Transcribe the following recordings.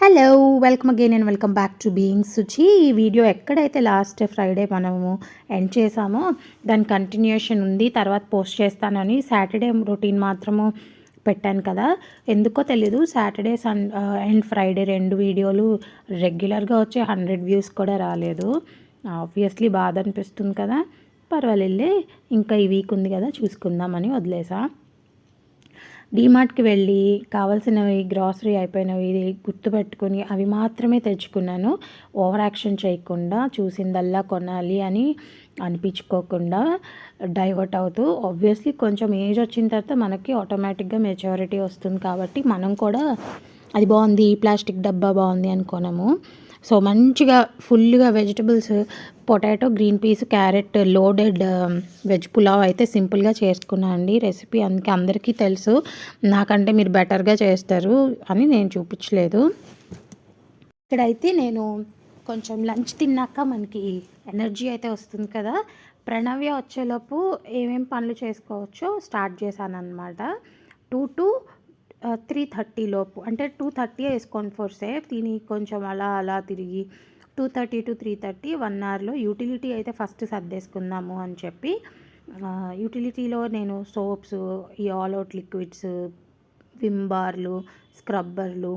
Hello welcome again and welcome back to Being Suchi ఈ video ఎక్కడైతే last Friday మనము end చేసామో దాని కంటిన్యూషన్ ఉంది. తర్వాత పోస్ట్ చేస్తానని సాటర్డే రొటీన్ మాత్రము పెట్టాను కదా. ఎందుకో తెలీదు సాటర్డే సన్ అండ్ ఫ్రైడే రెండు వీడియోలు రెగ్యులర్గా వచ్చే హండ్రెడ్ వ్యూస్ కూడా రాలేదు. ఆబ్వియస్లీ బాధ అనిపిస్తుంది కదా. పర్వాలేదు ఇంకా ఈ వీక్ ఉంది కదా చూసుకుందామని వదిలేసా. డీమార్ట్కి వెళ్ళి కావాల్సినవి గ్రాసరీ అయిపోయినవి గుర్తుపెట్టుకొని అవి మాత్రమే తెచ్చుకున్నాను. ఓవర్ యాక్షన్ చేయకుండా చూసిందల్లా కొనాలి అని అనిపించుకోకుండా డైవర్ట్ అవుతూ ఆబ్వియస్లీ కొంచెం ఏజ్ వచ్చిన తర్వాత మనకి ఆటోమేటిక్గా మెచ్యూరిటీ వస్తుంది కాబట్టి మనం కూడా అది బాగుంది ఈ ప్లాస్టిక్ డబ్బా బాగుంది అనుకోనము సో మంచిగా ఫుల్గా vegetables potato green peas carrot loaded um, veg pulao అయితే సింపుల్గా చేసుకున్నాను అండి. రెసిపీ అందుకే అందరికీ తెలుసు. నాకంటే మీరు బెటర్గా చేస్తారు అని నేను చూపించలేదు. ఇక్కడైతే నేను కొంచెం లంచ్ తిన్నాక మనకి ఎనర్జీ అయితే వస్తుంది కదా. ప్రణవ్య వచ్చేలోపు ఏమేం పనులు చేసుకోవచ్చో స్టార్ట్ చేశాను అనమాట టూ టు త్రీ థర్టీ లోపు. అంటే టూ థర్టీ వేసుకోండి ఫోర్ సేఫ్ తిని కొంచెం అలా అలా తిరిగి two thirty to three thirty one అవర్లో యూటిలిటీ అయితే ఫస్ట్ సర్దేసుకుందాము అని చెప్పి యూటిలిటీలో నేను సోప్స్ ఈ ఆల్ అవుట్ లిక్విడ్స్ విమ్ బార్లు స్క్రబ్బర్లు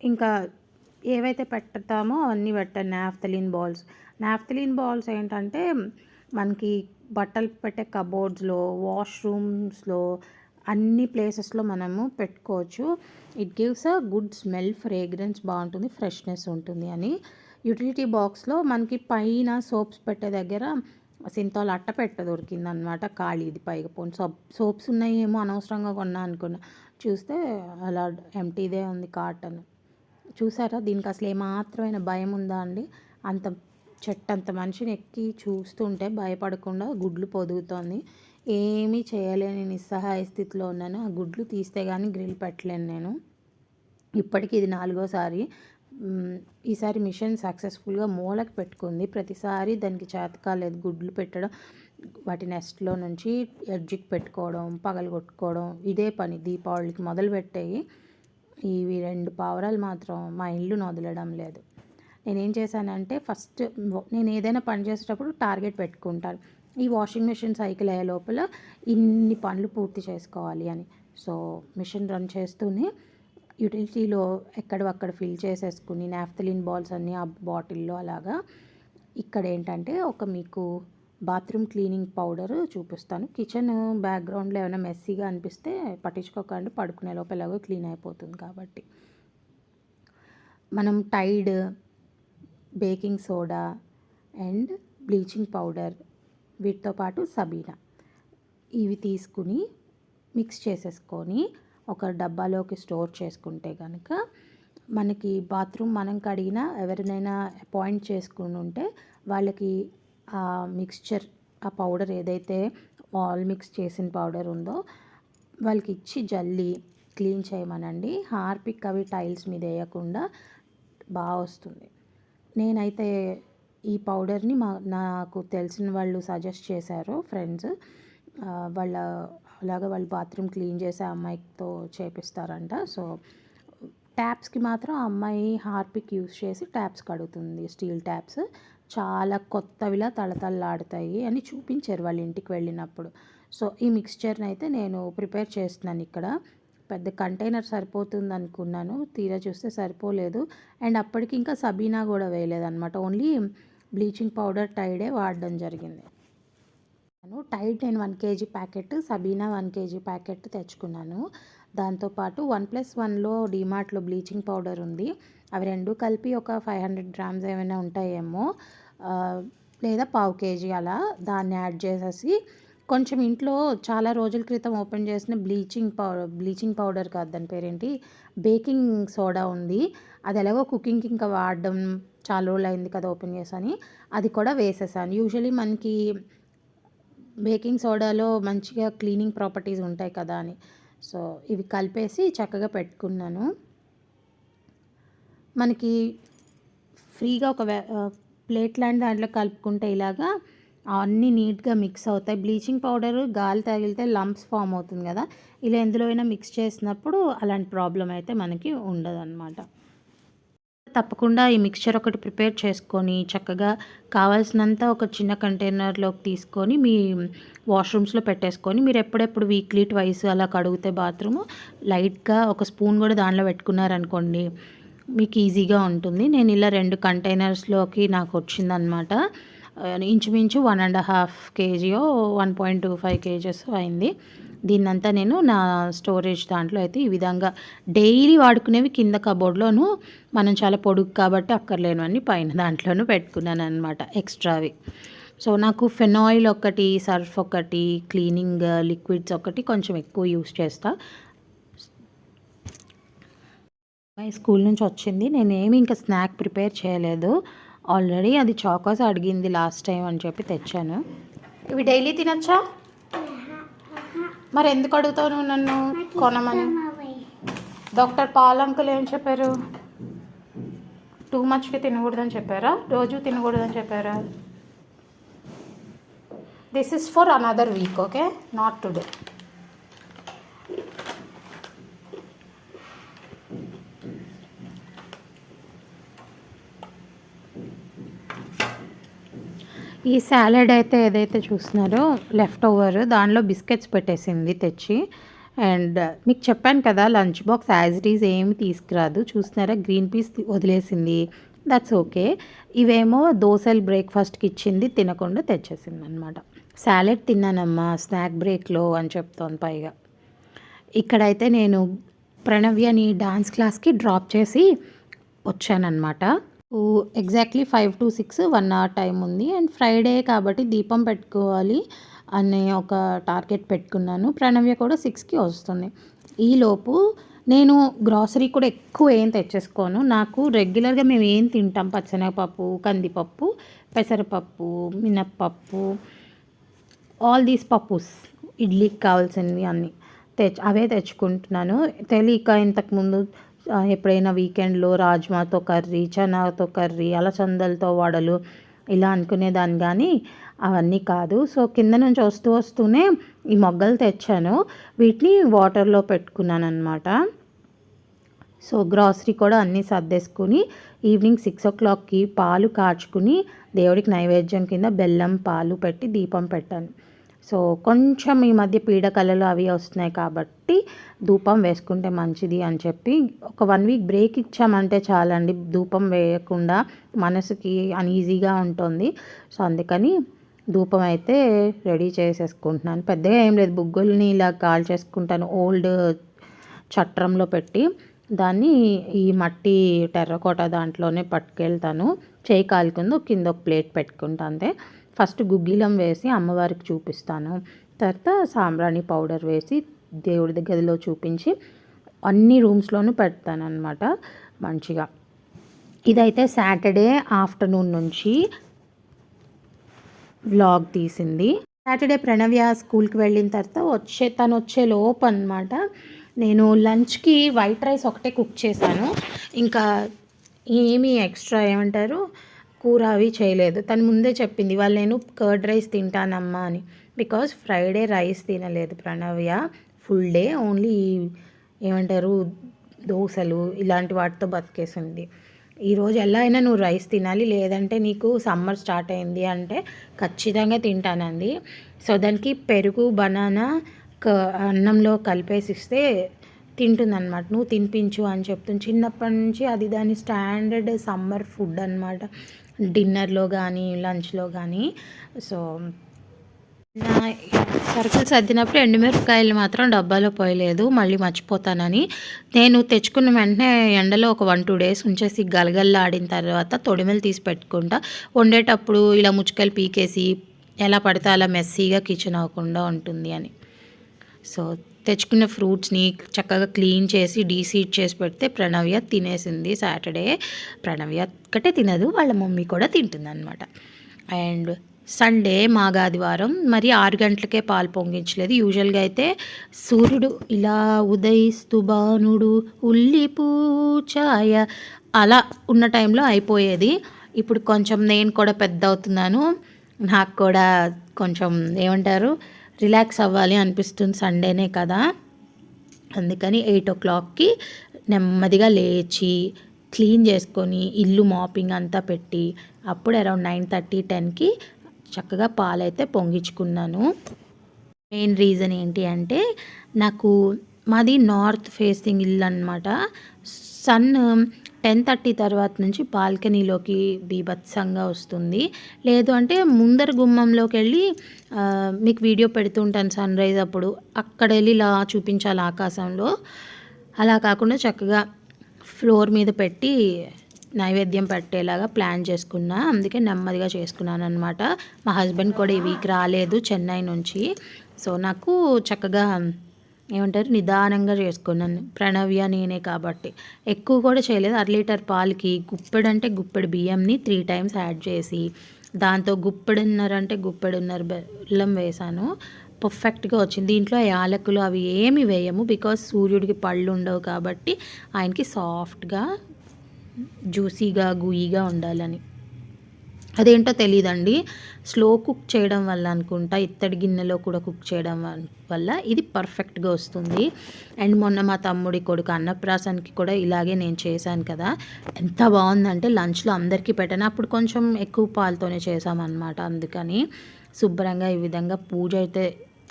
ఇంకా ఏవైతే పెడతామో అవన్నీ పెట్టాను నాఫ్తలిన్ బాల్స్ నాఫ్తలిన్ బాల్స్ ఏంటంటే మనకి బట్టలు పెట్టే కబోర్డ్స్లో వాష్రూమ్స్లో అన్ని ప్లేసెస్లో మనము పెట్టుకోవచ్చు. It gives a good smell fragrance బాగుంటుంది ఫ్రెష్నెస్ ఉంటుంది అని. యూటిలిటీ బాక్స్లో మనకి పైన సోప్స్ పెట్టే దగ్గర సింతాల్ అట్ట పెట్ట దొరికింది అనమాట ఖాళీది పైగా పోను. సోప్ సోప్స్ ఉన్నాయేమో అనవసరంగా కొన్నా అనుకున్నా. చూస్తే అలా ఎంటీదే ఉంది కాటన్ చూసారా? దీనికి అసలు ఏమాత్రమైన భయం ఉందా అండి? అంత చెట్టంత మనిషిని ఎక్కి చూస్తుంటే భయపడకుండా గుడ్లు పొదుగుతోంది. ఏమీ చేయలేని నిస్సహాయ స్థితిలో ఉన్నాను. ఆ గుడ్లు తీస్తే కానీ గ్రిల్ పెట్టలేను నేను. ఇప్పటికీ ఇది నాలుగోసారి. ఈసారి మిషన్ సక్సెస్ఫుల్గా మూలకి పెట్టుకుంది. ప్రతిసారి దానికి చేత కాలేదు గుడ్లు పెట్టడం వాటి నెస్ట్లో నుంచి ఎడ్జికి పెట్టుకోవడం పగలు కొట్టుకోవడం ఇదే పని దీపావళికి మొదలు పెట్టేవి ఇవి రెండు పావురాలు మాత్రం మా ఇల్లు వదలడం లేదు. నేనేం చేశానంటే ఫస్ట్ నేను ఏదైనా పని చేసేటప్పుడు టార్గెట్ పెట్టుకుంటాను. ఈ వాషింగ్ మిషన్ సైకిల్ అయ్యే లోపల ఇన్ని పనులు పూర్తి చేసుకోవాలి అని. సో మిషన్ రన్ చేస్తూనే యూటిలిటీలో ఎక్కడక్కడ ఫిల్ చేసేసుకుని నాఫ్తలిన్ బాల్స్ అన్నీ ఆ బాటిల్లో అలాగా ఇక్కడ ఏంటంటే ఒక మీకు బాత్రూమ్ క్లీనింగ్ పౌడర్ చూపిస్తాను. కిచెన్ బ్యాక్గ్రౌండ్లో ఏమైనా మెస్సీగా అనిపిస్తే పట్టించుకోకండి. పడుకునే లోపు ఎలాగో క్లీన్ అయిపోతుంది కాబట్టి. మనం Tide baking soda and bleaching powder వీటితో పాటు సబీనా. ఇవి తీసుకుని మిక్స్ చేసేసుకొని ఒక డబ్బాలోకి స్టోర్ చేసుకుంటే కనుక మనకి బాత్రూమ్ మనం కడిగినా ఎవరినైనా అపాయింట్ చేసుకుని ఉంటే వాళ్ళకి ఆ మిక్స్చర్ ఆ పౌడర్ ఏదైతే ఆల్ మిక్స్ చేసిన పౌడర్ ఉందో వాళ్ళకి ఇచ్చి జల్లి క్లీన్ చేయమనండి. హార్పిక్ అవి టైల్స్ మీద వేయకుండా బాగా వస్తుంది. నేనైతే ఈ పౌడర్ని మా నాకు తెలిసిన వాళ్ళు సజెస్ట్ చేశారు ఫ్రెండ్స్. వాళ్ళ అలాగా వాళ్ళు బాత్రూమ్ క్లీన్ చేసే అమ్మాయితో చేపిస్తారంట. సో ట్యాప్స్కి మాత్రం అమ్మాయి హార్పిక్ యూస్ చేసి ట్యాప్స్ కడుగుతుంది స్టీల్ ట్యాప్స్. చాలా కొత్తవిలా తళతళలాడుతాయి అని చూపించారు వాళ్ళ ఇంటికి వెళ్ళినప్పుడు. సో ఈ మిక్స్చర్ని అయితే నేను ప్రిపేర్ చేస్తున్నాను ఇక్కడ. పెద్ద కంటైనర్ సరిపోతుంది అనుకున్నాను తీరా చూస్తే సరిపోలేదు. అండ్ అప్పటికి ఇంకా సబీనా కూడా వేయలేదన్నమాట. ఓన్లీ బ్లీచింగ్ పౌడర్ టైడే వాడడం జరిగింది. నేను టైడ్ నేను one kg packet Sabena one kg packet తెచ్చుకున్నాను. దాంతోపాటు వన్ ప్లస్ వన్లో డీమార్ట్లో బ్లీచింగ్ పౌడర్ ఉంది. అవి రెండు కలిపి ఒక ఫైవ్ హండ్రెడ్ గ్రామ్స్ ఏమైనా ఉంటాయేమో లేదా పావు కేజీ అలా దాన్ని యాడ్ చేసేసి కొంచెం ఇంట్లో చాలా రోజుల క్రితం ఓపెన్ చేసిన బ్లీచింగ్ పౌడర్ బ్లీచింగ్ పౌడర్ కాదు దాని పేరేంటి? బేకింగ్ సోడా ఉంది. అది ఎలాగో కుకింగ్కి ఇంకా వాడడం చాలా రోజులు అయింది కదా ఓపెన్ చేసాని. అది కూడా వేసేసాను. యూజువలీ మనకి బేకింగ్ సోడాలో మంచిగా క్లీనింగ్ ప్రాపర్టీస్ ఉంటాయి కదా అని. సో ఇవి కలిపేసి చక్కగా పెట్టుకున్నాను. మనకి ఫ్రీగా ఒక ప్లేట్ లాంటి దాంట్లో కలుపుకుంటే ఇలాగా అన్నీ నీట్గా మిక్స్ అవుతాయి. బ్లీచింగ్ పౌడర్ గాలి తగిలితే లంప్స్ ఫామ్ అవుతుంది కదా. ఇలా ఎందులో అయినా మిక్స్ చేసినప్పుడు అలాంటి ప్రాబ్లం అయితే మనకి ఉండదనమాట తప్పకుండా ఈ మిక్చర్ ఒకటి ప్రిపేర్ చేసుకొని చక్కగా కావాల్సినంత ఒక చిన్న కంటైనర్లోకి తీసుకొని మీ వాష్రూమ్స్లో పెట్టేసుకొని మీరు ఎప్పుడెప్పుడు వీక్లీ ట్వైస్ అలా కడిగితే బాత్రూమ్ లైట్గా ఒక స్పూన్ కూడా దానిలో పెట్టుకున్నారనుకోండి మీకు ఈజీగా ఉంటుంది. నేను ఇలా రెండు కంటైనర్స్లోకి నాకు వచ్చిందనమాట ఇంచుమించు one and half కేజీయో one point two five kgs అయింది. దీన్నంతా నేను నా స్టోరేజ్ దాంట్లో అయితే ఈ విధంగా డైలీ వాడుకునేవి కింద కబోర్డ్లోను మనం చాలా పొడుగు కాబట్టి అక్కర్లేనివన్నీ పైన దాంట్లోనూ పెట్టుకున్నాను అనమాట ఎక్స్ట్రావి సో నాకు ఫెనాయిల్ ఒకటి సర్ఫ్ ఒకటి క్లీనింగ్ లిక్విడ్స్ uh, ఒకటి కొంచెం ఎక్కువ యూస్ చేస్తా. స్కూల్ నుంచి వచ్చింది. నేనేమి ఇంకా స్నాక్ ప్రిపేర్ చేయలేదు. ఆల్రెడీ అది చాకోస్ అడిగింది లాస్ట్ టైం అని చెప్పి తెచ్చాను. ఇవి డైలీ తినచ్చా? మరి ఎందుకు అడుగుతావు నువ్వు నన్ను కొనమని? డాక్టర్ పాల్ అంకుల్ ఏం చెప్పారు? టూ మచ్కి తినకూడదని చెప్పారా? రోజు తినకూడదని చెప్పారా? This is for another week okay not today ఈ సాలడ్ అయితే ఏదైతే చూస్తున్నారో లెఫ్ట్ ఓవర్ దానిలో బిస్కెట్స్ పెట్టేసింది తెచ్చి. అండ్ మీకు చెప్పాను కదా lunch box as it is ఏమి తీసుకురాదు. చూస్తున్నారా గ్రీన్ పీస్ వదిలేసింది. దట్స్ ఓకే ఇవేమో దోశలు బ్రేక్ఫాస్ట్కి ఇచ్చింది తినకుండా తెచ్చేసింది అనమాట సాలెడ్ తిన్నానమ్మా స్నాక్ బ్రేక్లో అని చెప్తోంది పైగా. ఇక్కడైతే నేను ప్రణవ్యని డాన్స్ క్లాస్కి డ్రాప్ చేసి వచ్చానన్నమాట exactly five to six one hour time ఉంది. అండ్ ఫ్రైడే కాబట్టి దీపం పెట్టుకోవాలి అనే ఒక టార్గెట్ పెట్టుకున్నాను. ప్రణవ్య కూడా సిక్స్కి వస్తుంది. ఈలోపు నేను గ్రాసరీ కూడా ఎక్కువ ఏం తెచ్చేసుకోను. నాకు రెగ్యులర్గా మేము ఏం తింటాం? పచ్చనగపప్పు కందిపప్పు పెసరపప్పు మినప్పప్పు ఆల్ దీస్ పప్పుస్ ఇడ్లీకి కావాల్సినవి అన్నీ తెచ్చు అవే తెచ్చుకుంటున్నాను. తెలియక ఇంతకుముందు ఎప్పుడైనా వీకెండ్లో రాజ్మాతో కర్రీ చనాతో కర్రీ అలసందలతో వడలు ఇలా అనుకునేదాన్ని కానీ అవన్నీ కాదు. సో కింద నుంచి వస్తూ వస్తూనే ఈ మొగ్గలు తెచ్చాను. వీటిని వాటర్లో పెట్టుకున్నాను అనమాట సో గ్రాసరీ కూడా అన్నీ సర్దేసుకుని ఈవినింగ్ సిక్స్ ఓ క్లాక్కి పాలు కాచుకుని దేవుడికి నైవేద్యం కింద బెల్లం పాలు పెట్టి దీపం పెట్టాను. సో కొంచెం ఈ మధ్య పీడకలలు అవి వస్తున్నాయి కాబట్టి ధూపం వేసుకుంటే మంచిది అని చెప్పి ఒక వన్ వీక్ బ్రేక్ ఇచ్చామంటే చాలండి. ధూపం వేయకుండా మనసుకి అన్ఈజీగా ఉంటుంది. సో అందుకని ధూపం అయితే రెడీ చేసేసుకుంటున్నాను. పెద్దగా ఏం లేదు. బుగ్గుల్ని ఇలా కాల్ చేసుకుంటాను. ఓల్డ్ చట్రంలో పెట్టి దాన్ని ఈ మట్టి టెర్రకోట దాంట్లోనే పట్టుకెళ్తాను. చేయి కాలుకుందో. కింద ఒక ప్లేట్ పెట్టుకుంటా అంతే. ఫస్ట్ గుగ్గిలం వేసి అమ్మవారికి చూపిస్తాను. తర్వాత సాంబ్రాణి పౌడర్ వేసి దేవుడి గదిలో చూపించి అన్ని రూమ్స్లోనూ పెడతానమాట మంచిగా. ఇదైతే సాటర్డే ఆఫ్టర్నూన్ నుంచి వ్లాగ్ తీసింది. సాటర్డే ప్రణవ్య స్కూల్కి వెళ్ళిన తర్వాత వచ్చే తను వచ్చే లోపు అనమాట నేను లంచ్కి వైట్ రైస్ ఒకటే కుక్ చేశాను. ఇంకా ఏమీ ఎక్స్ట్రా ఏమంటారు? కూర అవి చేయలేదు. తను ముందే చెప్పింది వాళ్ళు నేను కర్డ్ రైస్ తింటానమ్మా అని. బికాస్ ఫ్రైడే రైస్ తినలేదు ప్రణవ్య. ఫుల్ డే ఓన్లీ ఏమంటారు దోశలు ఇలాంటి వాటితో బతికేసింది. ఈరోజు ఎలా అయినా నువ్వు రైస్ తినాలి లేదంటే నీకు సమ్మర్ స్టార్ట్ అయింది అంటే ఖచ్చితంగా తింటానంది. సో దానికి పెరుగు బనానా క అన్నంలో కలిపేసి ఇస్తే తింటుందన్నమాట. నువ్వు తినిపించు అని చెప్తుంది. చిన్నప్పటి నుంచి అది దాని స్టాండర్డ్ సమ్మర్ ఫుడ్ అనమాట డిన్నర్లో కానీ లంచ్లో కానీ సో నా సరుకులు సర్దినప్పుడు ఎండుమిరపకాయలు మాత్రం డబ్బాలో పోయలేదు. మళ్ళీ మర్చిపోతానని. నేను తెచ్చుకున్న వెంటనే ఎండలో ఒక వన్ టూ డేస్ ఉంచేసి గలగల్లాడిన తర్వాత తొడిమెలు తీసి పెట్టుకుంటా. వండేటప్పుడు ఇలా ముచ్చుకలు పీకేసి ఎలా పడితే అలా మెస్సీగా కిచెన్ అవ్వకుండా ఉంటుంది అని. సో తెచ్చుకున్న ఫ్రూట్స్ని చక్కగా క్లీన్ చేసి డీసీడ్ చేసి పెడితే ప్రణవ్య తినేసింది సాటర్డే. ప్రణవ్య ఒక్కటే తినదు వాళ్ళ మమ్మీ కూడా తింటుంది అనమాట అండ్ సండే మాగాదివారం మరి ఆరు గంటలకే పాలు పొంగించలేదు. యూజువల్గా అయితే సూర్యుడు ఇలా ఉదయిస్తు బాణుడు ఉల్లిపూచాయ అలా ఉన్న టైంలో అయిపోయేది. ఇప్పుడు కొంచెం నేను కూడా పెద్ద అవుతున్నాను. నాకు కూడా కొంచెం ఏమంటారు? రిలాక్స్ అవ్వాలి అనిపిస్తుంది సండేనే కదా. అందుకని ఎయిట్ ఓ క్లాక్కి నెమ్మదిగా లేచి క్లీన్ చేసుకొని ఇల్లు మాపింగ్ అంతా పెట్టి అప్పుడు అరౌండ్ నైన్ థర్టీ టెన్కి చక్కగా పాలైతే పొంగించుకున్నాను. మెయిన్ రీజన్ ఏంటి అంటే నాకు మాది నార్త్ ఫేసింగ్ ఇల్లు అనమాట సన్ టెన్ థర్టీ తర్వాత నుంచి బాల్కనీలోకి బీభత్సంగా వస్తుంది. లేదు అంటే ముందర గుమ్మంలోకి వెళ్ళి మీకు వీడియో పెడుతుంటాను సన్ రైజ్ అప్పుడు. అక్కడ వెళ్ళి ఇలా చూపించాలి ఆకాశంలో. అలా కాకుండా చక్కగా ఫ్లోర్ మీద పెట్టి నైవేద్యం పెట్టేలాగా ప్లాన్ చేసుకున్నా. అందుకే నెమ్మదిగా చేసుకున్నాను అనమాట మా హస్బెండ్ కూడా ఈ వీక్ రాలేదు చెన్నై నుంచి. సో నాకు చక్కగా ఏమంటారు? నిదానంగా చేసుకున్నాను ప్రణవ్య నేనే కాబట్టి. ఎక్కువ కూడా చేయలేదు. అర లీటర్ పాలకి గుప్పెడు అంటే గుప్పెడు బియ్యంని త్రీ టైమ్స్ యాడ్ చేసి దాంతో గుప్పెడున్నర అంటే గుప్పెడున్నర బెల్లం వేసాను. పర్ఫెక్ట్గా వచ్చింది. దీంట్లో యాలకులు అవి ఏమి వేయము. బికాస్ సూర్యుడికి పళ్ళు ఉండవు కాబట్టి ఆయనకి సాఫ్ట్గా జ్యూసీగా గుయ్యిగా ఉండాలని. అదేంటో తెలియదండి స్లో కుక్ చేయడం వల్ల అనుకుంటా ఇత్తడి గిన్నెలో కూడా కుక్ చేయడం వల్ల ఇది పర్ఫెక్ట్గా వస్తుంది. అండ్ మొన్న మా తమ్ముడి కొడుకు అన్నప్రాసానికి కూడా ఇలాగే నేను చేశాను కదా. ఎంత బాగుందంటే లంచ్లో అందరికీ పెట్టాను. అప్పుడు కొంచెం ఎక్కువ పాలతోనే చేసామన్నమాట అందుకని. శుభ్రంగా ఈ విధంగా పూజ అయితే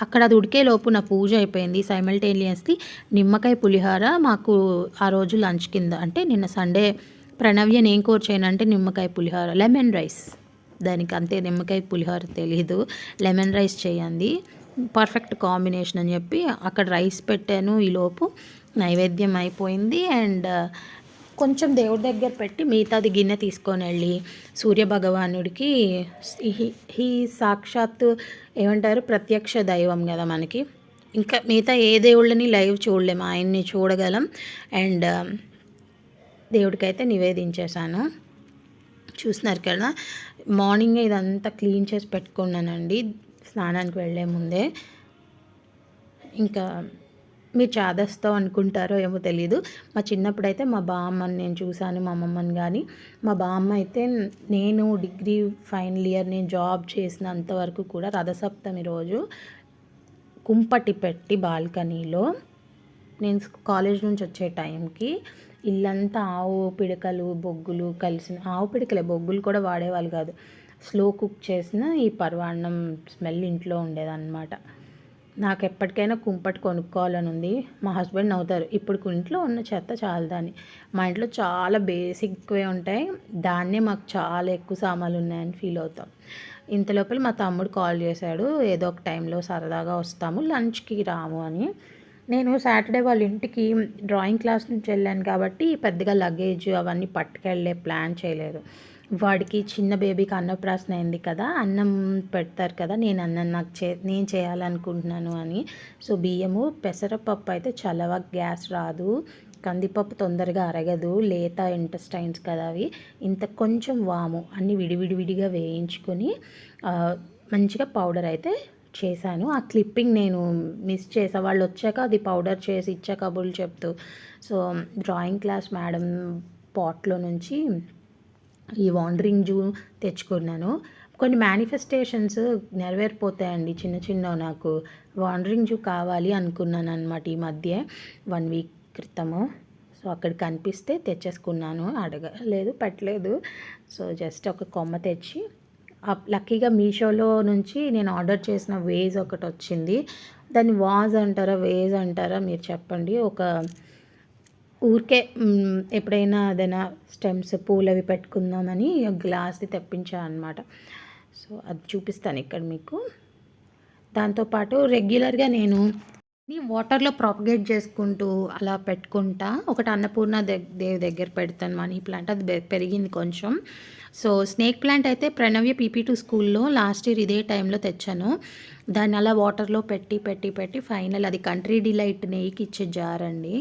అక్కడ అది ఉడికే లోపు నా పూజ అయిపోయింది. సైమల్టేనియస్లీ నిమ్మకాయ పులిహార మాకు ఆ రోజు లంచ్ కింద అంటే నిన్న సండే ప్రణవ్యని ఏం కూర నిమ్మకాయ పులిహోర లెమన్ రైస్. దానికి అంతే నిమ్మకాయ పులిహోర తెలీదు. లెమన్ రైస్ చేయండి. పర్ఫెక్ట్ కాంబినేషన్ అని చెప్పి అక్కడ రైస్ పెట్టాను ఈలోపు నైవేద్యం అయిపోయింది అండ్ కొంచెం దేవుడి దగ్గర పెట్టి మిగతాది గిన్నె తీసుకొని వెళ్ళి సూర్య భగవానుడికి హీ- హీ సాక్షాత్ ఏమంటారు? ప్రత్యక్ష దైవం కదా మనకి. ఇంకా మిగతా ఏ దేవుళ్ళని లైవ్ చూడలేము. ఆయన్ని చూడగలం. అండ్ దేవుడికైతే నివేదించేశాను. చూస్తున్నారు కదా మార్నింగ్ ఇదంతా క్లీన్ చేసి పెట్టుకున్నానండి స్నానానికి వెళ్ళే ముందే. ఇంకా మీరు చాదస్తో అనుకుంటారో ఏమో తెలీదు. మా చిన్నప్పుడు అయితే మా బామ్మని నేను చూశాను మా అమ్మమ్మని కానీ మా బామ్మ అయితే నేను డిగ్రీ ఫైనల్ ఇయర్ నేను జాబ్ చేసినంత వరకు కూడా రథసప్తమి రోజు కుంపటి పెట్టి బాల్కనీలో నేను కాలేజ్ నుంచి వచ్చే టైంకి ఇల్లంతా ఆవు పిడకలు బొగ్గులు కలిసిన ఆవు పిడకలే బొగ్గులు కూడా వాడేవాళ్ళు కాదు. స్లో కుక్ చేసిన ఈ పర్వాన్నం స్మెల్ ఇంట్లో ఉండేదన్నమాట. నాకు ఎప్పటికైనా కుంపటి కొనుక్కోవాలని ఉంది. మా హస్బెండ్ నవ్వుతారు ఇప్పుడు ఇంట్లో ఉన్న చెత్త చాలదని మా ఇంట్లో చాలా బేసిక్వే ఉంటాయి. దాన్నే మాకు చాలా ఎక్కువ సామాన్లు ఉన్నాయని ఫీల్ అవుతాం. ఇంత లోపల మా తమ్ముడు కాల్ చేశాడు ఏదో ఒక టైంలో సరదాగా వస్తాము లంచ్కి రాము అని. నేను సాటర్డే వాళ్ళ ఇంటికి డ్రాయింగ్ క్లాస్ నుంచి వెళ్ళాను కాబట్టి పెద్దగా లగేజ్ అవన్నీ పట్టుకెళ్ళే ప్లాన్ చేయలేదు. వాడికి చిన్న బేబీకి అన్నప్రాసన అయింది కదా అన్నం పెడతారు కదా నేను అన్నం నాకు చే నేను చేయాలనుకుంటున్నాను అని. సో బియ్యము పెసరపప్పు అయితే చలవ గ్యాస్ రాదు. కందిపప్పు తొందరగా అరగదు లేత ఇంటెస్టైన్స్ కదా అవి. ఇంత కొంచెం వాము అన్ని విడివిడివిడిగా వేయించుకొని మంచిగా పౌడర్ అయితే చేశాను. ఆ క్లిప్పింగ్ నేను మిస్ చేసా వాళ్ళు వచ్చాక అది పౌడర్ చేసి ఇచ్చా కబుర్లు చెప్తూ. సో డ్రాయింగ్ క్లాస్ మేడం పాట్లో నుంచి ఈ వాండరింగ్ జూ తెచ్చుకున్నాను. కొన్ని మేనిఫెస్టేషన్స్ నెరవేరిపోతాయండి చిన్న చిన్న నాకు. వాండరింగ్ జూ కావాలి అనుకున్నాను అనమాట ఈ మధ్య. వన్ వీక్ క్రితము. సో అక్కడ కనిపిస్తే తెచ్చేసుకున్నాను. అడగలేదు పెట్టలేదు. సో జస్ట్ ఒక కొమ్మ తెచ్చి లక్కీగా మీషోలో నుంచి నేను ఆర్డర్ చేసిన వేజ్ ఒకటి వచ్చింది. దాన్ని వాజ్ అంటారా వేజ్ అంటారా మీరు చెప్పండి. ఒక ఊరికే ఎప్పుడైనా ఏదైనా స్టెమ్స్ పూలు అవి పెట్టుకుందామని గ్లాస్ది తెప్పించాను అనమాట సో అది చూపిస్తాను ఇక్కడ మీకు. దాంతోపాటు రెగ్యులర్గా నేను వాటర్లో ప్రాపగేట్ చేసుకుంటూ అలా పెట్టుకుంటా. ఒకటి అన్నపూర్ణ దేవి దగ్గర పెడతాను. మనీ ప్లాంట్ అది పెరిగింది కొంచెం. సో స్నేక్ ప్లాంట్ అయితే ప్రణవ్య పీపీ టూ స్కూల్లో లాస్ట్ ఇయర్ ఇదే టైంలో తెచ్చాను. దాన్ని అలా వాటర్లో పెట్టి పెట్టి పెట్టి ఫైనల్ అది కంట్రీ డిలైట్ నెయ్యికి ఇచ్చే జార్ అండి.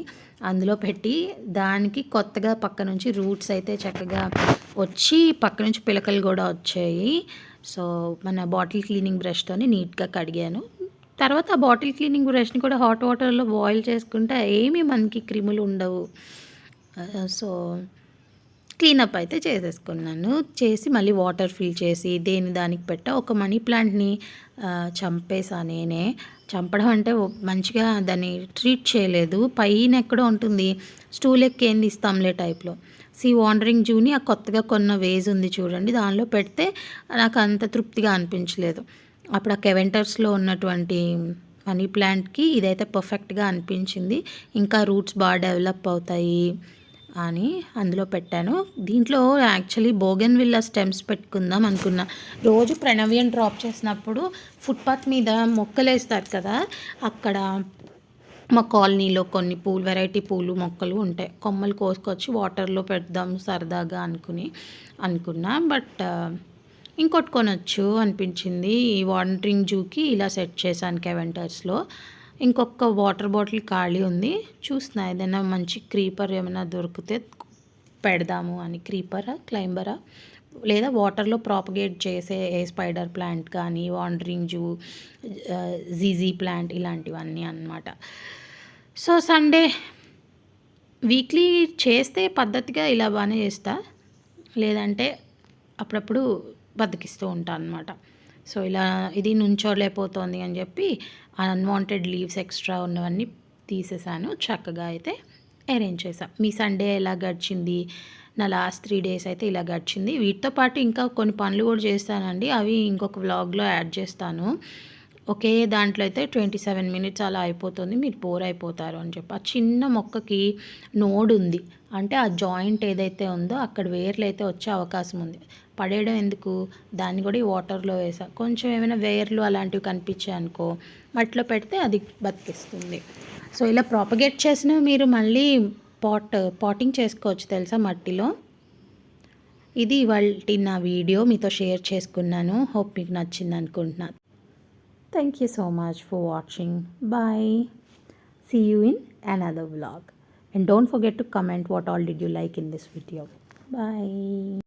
అందులో పెట్టి దానికి కొత్తగా పక్క నుంచి రూట్స్ అయితే చక్కగా వచ్చి పక్క నుంచి పిలకలు కూడా వచ్చాయి. సో మన బాటిల్ క్లీనింగ్ బ్రష్తోని నీట్గా కడిగాను. తర్వాత ఆ బాటిల్ క్లీనింగ్ బ్రష్ని కూడా హాట్ వాటర్లో బాయిల్ చేసుకుంటే ఏమీ మనకి క్రిములు ఉండవు. సో క్లీనప్ అయితే చేసేసుకున్నాను. చేసి మళ్ళీ వాటర్ ఫిల్ చేసి దేని దానికి పెట్టా? ఒక మనీ ప్లాంట్ని చంపేసా నేనే. చంపడం అంటే మంచిగా దాన్ని ట్రీట్ చేయలేదు. పైన ఎక్కడో ఉంటుంది. స్టూల్ ఎక్కేంది ఇస్తాంలే టైప్లో సి వాండరింగ్ జూని ఆ కొత్తగా కొన్న వేజ్ ఉంది చూడండి. దానిలో పెడితే నాకు అంత తృప్తిగా అనిపించలేదు. అప్పుడు ఆ కెవెంటర్స్లో ఉన్నటువంటి మనీ ప్లాంట్కి ఇదైతే పర్ఫెక్ట్గా అనిపించింది. ఇంకా రూట్స్ బాగా డెవలప్ అవుతాయి. అని అందులో పెట్టాను. దీంట్లో యాక్చువల్లీ బోగన్ విల్లా స్టెమ్స్ పెట్టుకుందాం అనుకున్నా. రోజు ప్రణవ్యం డ్రాప్ చేసినప్పుడు ఫుట్పాత్ మీద మొక్కలు వేస్తారు కదా అక్కడ మా కాలనీలో కొన్ని పూలు వెరైటీ పూలు మొక్కలు ఉంటాయి. కొమ్మలు కోసుకొచ్చి వాటర్లో పెడదాం సరదాగా అనుకుని అనుకున్నా. బట్ uh, ఇంకొట్టుకొనొచ్చు కొనొచ్చు అనిపించింది. ఈ వాండరింగ్ జూకి ఇలా సెట్ చేశాను కెవెంటర్స్లో ఇంకొక వాటర్ బాటిల్ ఖాళీ ఉంది. చూస్తున్నా ఏదైనా మంచి క్రీపర్ ఏమైనా దొరికితే పెడదాము అని. క్రీపరా క్లైంబరా లేదా వాటర్లో ప్రాపగేట్ చేసే ఏ స్పైడర్ ప్లాంట్ కానీ వాండరింగ్ జూ జీజీ ప్లాంట్ ఇలాంటివన్నీ అన్నమాట. సో సండే వీక్లీ చేస్తే పద్ధతిగా ఇలా బాగానే చేస్తా. లేదంటే అప్పుడప్పుడు బతికిస్తూ ఉంటాను అనమాట సో ఇలా ఇది నుంచోలేకపోతుంది అని చెప్పి అన్వాంటెడ్ లీవ్స్ ఎక్స్ట్రా ఉన్నవన్నీ తీసేసాను. చక్కగా అయితే అరేంజ్ చేసాం మీ సండే ఎలా గడిచింది? నా లాస్ట్ త్రీ డేస్ అయితే ఇలా గడిచింది. వీటితో పాటు ఇంకా కొన్ని పనులు కూడా చేస్తానండి. అవి ఇంకొక వ్లాగ్లో యాడ్ చేస్తాను. ఒకే దాంట్లో అయితే ట్వంటీ సెవెన్ మినిట్స్ అలా అయిపోతుంది. మీరు బోర్ అయిపోతారు అని చెప్పి. ఆ చిన్న మొక్కకి నోడ్ ఉంది అంటే ఆ జాయింట్ ఏదైతే ఉందో అక్కడ వేర్లు అయితే వచ్చే అవకాశం ఉంది. పడేయడం ఎందుకు? దాన్ని కూడా ఈ వాటర్లో వేసా. కొంచెం ఏమైనా వేర్లు అలాంటివి కనిపించాయి అనుకో మట్టిలో పెడితే అది బతికిస్తుంది. సో ఇలా ప్రాపగేట్ చేసిన మీరు మళ్ళీ పాట్ పాటింగ్ చేసుకోవచ్చు తెలుసా మట్టిలో? ఇది ఇవాళ నా వీడియో. మీతో షేర్ చేసుకున్నాను. హోప్ మీకు నచ్చింది అనుకుంటున్నాను thank you so much for watching bye see you in another blog And don't forget to comment what all did you like in this video. Bye.